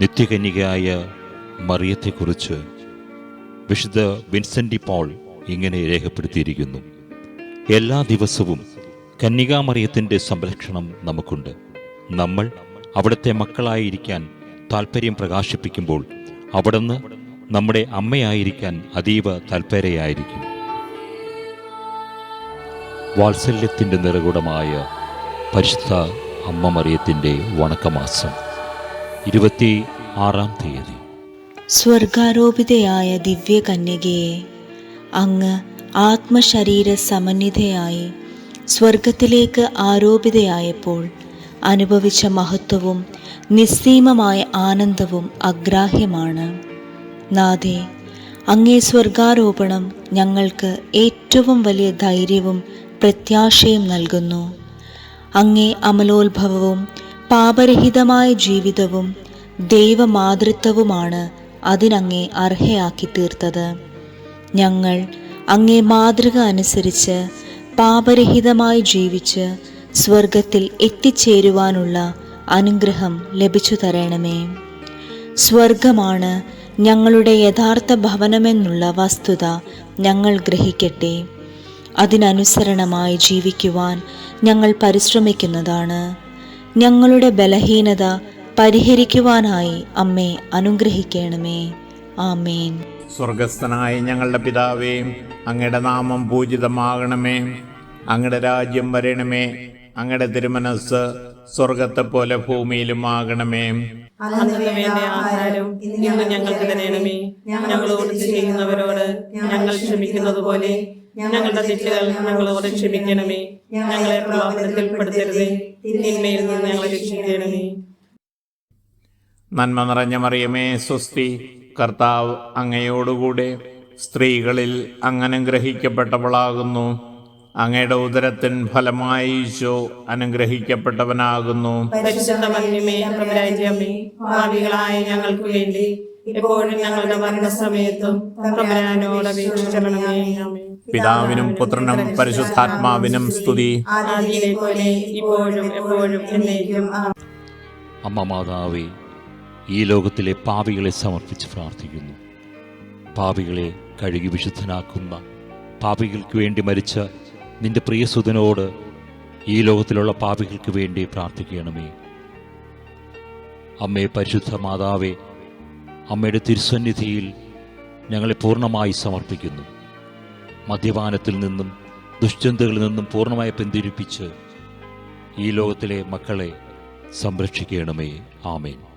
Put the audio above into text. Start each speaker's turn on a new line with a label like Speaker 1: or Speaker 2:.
Speaker 1: നിത്യകന്യകയായ മറിയത്തെക്കുറിച്ച് വിശുദ്ധ വിൻസെന്റി പോൾ ഇങ്ങനെ രേഖപ്പെടുത്തിയിരിക്കുന്നു. എല്ലാ ദിവസവും കന്യകാമറിയത്തിന്റെ സംരക്ഷണം നമുക്കുണ്ട്. നമ്മൾ അവിടുത്തെ മക്കളായിരിക്കാൻ താൽപ്പര്യം പ്രകാശിപ്പിക്കുമ്പോൾ അവിടുന്ന് നമ്മുടെ അമ്മയായിരിക്കാൻ അതീവ താൽപ്പര്യയായിരിക്കും വാത്സല്യത്തിന്റെ നിറകുടമായ പരിശുദ്ധ അമ്മ മറിയത്തിന്റെ വണക്കമാസം. ഇരുപത്തി ആറാം തീയതി.
Speaker 2: സ്വർഗാരോപിതയായ ദിവ്യകന്യകയെ അങ്ങ് ആത്മശരീര സമന്വിതയായി സ്വർഗത്തിലേക്ക് ആരോപിതയായപ്പോൾ അനുഭവിച്ച മഹത്വവും നിസ്സീമമായ ആനന്ദവും അഗ്രാഹ്യമാണ്. നാദേ അങ്ങേ സ്വർഗാരോപണം ഞങ്ങൾക്ക് ഏറ്റവും വലിയ ധൈര്യവും പ്രത്യാശയും നൽകുന്നു. അങ്ങേ അമലോത്ഭവവും പാപരഹിതമായ ജീവിതവും ദൈവമാതൃത്വവുമാണ് അതിനങ്ങേ അർഹയാക്കി തീർത്തത് ഞങ്ങൾ അങ്ങേ മാതൃക അനുസരിച്ച് പാപരഹിതമായി ജീവിച്ച് സ്വർഗത്തിൽ എത്തിച്ചേരുവാനുള്ള അനുഗ്രഹം ലഭിച്ചു തരണമേ സ്വർഗമാണ് ഞങ്ങളുടെ യഥാർത്ഥ ഭവനമെന്നുള്ള വസ്തുത ഞങ്ങൾ ഗ്രഹിക്കട്ടെ. അതിനനുസരണമായി ജീവിക്കുവാൻ ഞങ്ങൾ പരിശ്രമിക്കുന്നതാണ്. ഞങ്ങളുടെ ബലഹീനത പരിഹരിക്കുവാനായി അമ്മേ അനുഗ്രഹിക്കണമേ. ആമേൻ.
Speaker 3: സ്വർഗസ്ഥനായ ഞങ്ങളുടെ പിതാവേ അങ്ങയുടെ നാമം പൂജിതമാകണമേ. അങ്ങയുടെ രാജ്യം വരണമേ. അങ്ങയുടെ തിരുമനസ് സ്വർഗത്തെ പോലെ ഭൂമിയിലും ആകണമേ
Speaker 4: ഞങ്ങൾക്ക് തരണമേ. ഞങ്ങളോട് ചെയ്യുന്നവരോട് ഞങ്ങൾ ക്ഷമിക്കുന്നത് പോലെ ഞങ്ങളുടെ തെറ്റുകൾ ഞങ്ങളോട് ക്ഷമിക്കണമേ. ഞങ്ങളെ പ്രവാഹത്തിൽപ്പെടുത്തരുതേ പെടുത്തരുതേ തിന്മയിൽ നിന്ന് ഞങ്ങളെ രക്ഷിക്കണമേ.
Speaker 3: നന്മ നിറഞ്ഞ മറിയമേ സ്വസ്തി. കർത്താവ് അങ്ങയോടുകൂടെ സ്ത്രീകളിൽ അങ്ങനുഗ്രഹിക്കപ്പെട്ടവളാകുന്നു. അങ്ങയുടെ ഉദരത്തിൻ ഫലമായി ഈശോ അനുഗ്രഹിക്കപ്പെട്ടവനാകുന്നു.
Speaker 4: ഞങ്ങൾക്ക് വേണ്ടി എപ്പോഴും ഞങ്ങളുടെ മരണസമയത്തും.
Speaker 3: പിതാവിനും പുത്രനും പരിശുദ്ധാത്മാവിനും സ്തുതി.
Speaker 4: ആദിയിലെ പോലെ ഇപ്പോഴും എപ്പോഴും എന്നേക്കും. ആമേൻ.
Speaker 1: അമ്മ മാതാവേ ഈ ലോകത്തിലെ പാപികളെ സമർപ്പിച്ച് പ്രാർത്ഥിക്കുന്നു. പാപികളെ കഴുകി വിശുദ്ധനാക്കുന്ന പാപികൾക്ക് വേണ്ടി മരിച്ച നിന്റെ പ്രിയസുതനോട് ഈ ലോകത്തിലുള്ള പാപികൾക്ക് വേണ്ടി പ്രാർത്ഥിക്കണമേ. അമ്മേ പരിശുദ്ധ മാതാവേ അമ്മയുടെ തിരുസന്നിധിയിൽ ഞങ്ങളെ പൂർണമായി സമർപ്പിക്കുന്നു. മദ്യപാനത്തിൽ നിന്നും ദുശ്ചിന്തകളിൽ നിന്നും പൂർണമായി പിന്തിരിപ്പിച്ച് ഈ ലോകത്തിലെ മക്കളെ സംരക്ഷിക്കണമേ. ആമേൻ.